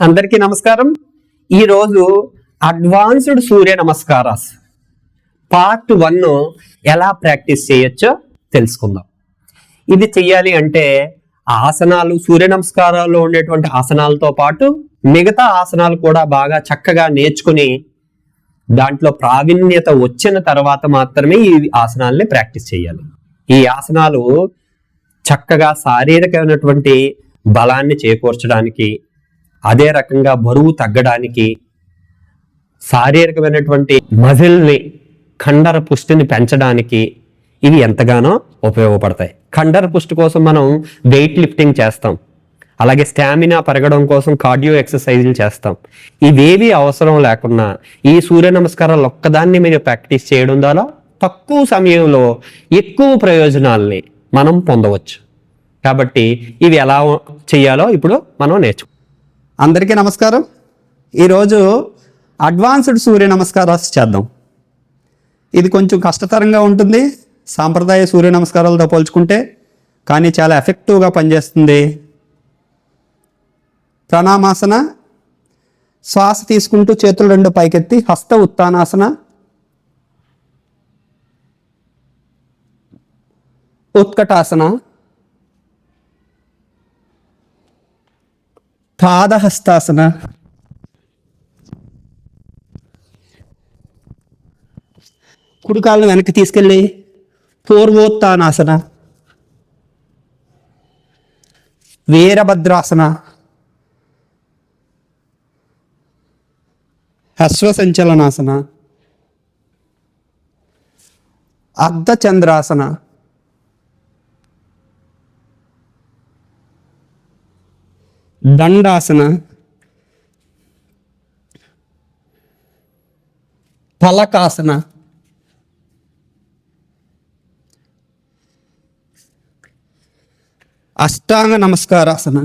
అందరికీ నమస్కారం. ఈరోజు advanced Surya namaskaras part one ఎలా ప్రాక్టీస్ చేయొచ్చో తెలుసుకుందాం. ఇది చెయ్యాలి అంటే ఆసనాలు సూర్య నమస్కారాల్లో ఉండేటువంటి ఆసనాలతో పాటు మిగతా ఆసనాలు కూడా బాగా చక్కగా నేర్చుకుని దాంట్లో ప్రావీణ్యత వచ్చిన తర్వాత మాత్రమే ఈ ఆసనాల్ని ప్రాక్టీస్ చేయాలి ఈ ఆసనాలు చక్కగా శారీరకమైనటువంటి బలాన్ని చేకూర్చడానికి అదే రకంగా బరువు తగ్గడానికి శారీరకమైనటువంటి మజిల్ని కండర పుష్టిని పెంచడానికి ఇవి ఎంతగానో ఉపయోగపడతాయి. కండర పుష్టి కోసం మనం వెయిట్ లిఫ్టింగ్ చేస్తాం. అలాగే స్టామినా పెరగడం కోసం కార్డియో ఎక్సర్సైజులు చేస్తాం. ఇవేవి అవసరం లేకుండా ఈ సూర్య నమస్కారాలు ఒక్కదాన్ని మీరు ప్రాక్టీస్ చేయడం ద్వారా తక్కువ సమయంలో ఎక్కువ ప్రయోజనాల్ని మనం పొందవచ్చు. కాబట్టి ఇవి ఎలా చేయాలో ఇప్పుడు మనం నేర్చుకుంటాం అందరికీ నమస్కారం. ఈరోజు అడ్వాన్స్డ్ సూర్య నమస్కారాలు చేద్దాం. ఇది కొంచెం కష్టతరంగా ఉంటుంది. సాంప్రదాయ సూర్య నమస్కారాలతో పోల్చుకుంటే కానీ చాలా ఎఫెక్టివ్గా పనిచేస్తుంది. ప్రణామాసన శ్వాస తీసుకుంటూ చేతులు రెండు పైకెత్తి హస్త ఉత్తానాసన ఉత్కటాసన పాదహస్తాసన కుడికాలను వెనక్కి తీసుకెళ్ళి పూర్వోత్తానాసన వీరభద్రాసన అశ్వసంచలనాసన అర్ధచంద్రాసన దండాసన ఫలకాసన అష్టాంగ నమస్కారాసన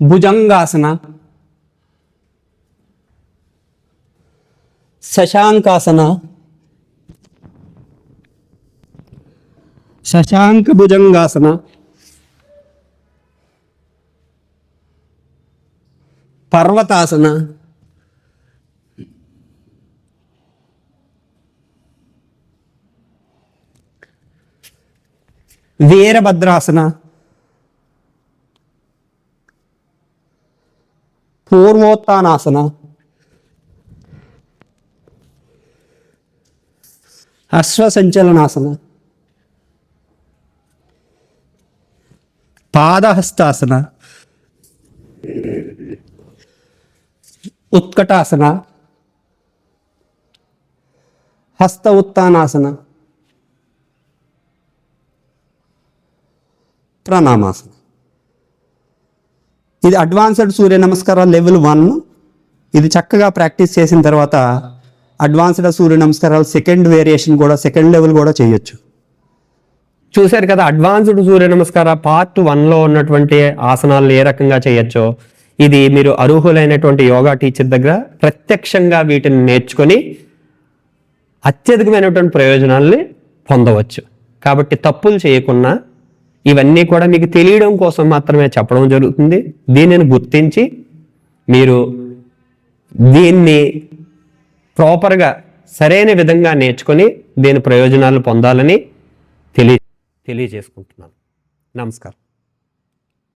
భుజంగాసన శశాంకాసన శశాంక భుజంగాసన పర్వతాసన. వీరభద్రాసన. పూర్వోత్తానాసన అశ్వసంచలనాసన. పాదహస్తాసన. ఉత్కటాసన హస్త ఉత్తానాసన ప్రణామాసన. ఇది అడ్వాన్స్డ్ సూర్య నమస్కారాలు లెవెల్ వన్. ఇది చక్కగా ప్రాక్టీస్ చేసిన తర్వాత అడ్వాన్స్డ్ సూర్య నమస్కారాలు సెకండ్ వేరియేషన్ కూడా సెకండ్ లెవెల్ కూడా చేయొచ్చు. చూశారు కదా అడ్వాన్స్డ్ సూర్య నమస్కార పార్ట్ వన్లో ఉన్నటువంటి ఆసనాలు ఏ రకంగా చేయొచ్చో? ఇది మీరు అర్హులైనటువంటి యోగా టీచర్ దగ్గర ప్రత్యక్షంగా వీటిని నేర్చుకొని అత్యధికమైనటువంటి ప్రయోజనాల్ని పొందవచ్చు. కాబట్టి తప్పులు చేయకుండా ఇవన్నీ కూడా మీకు తెలియడం కోసం మాత్రమే చెప్పడం జరుగుతుంది. దీనిని గుర్తించి మీరు దీన్ని ప్రాపర్గా సరైన విధంగా నేర్చుకొని దీని ప్రయోజనాలు పొందాలని తెలియ తెలియజేసుకుంటున్నాను. నమస్కారం.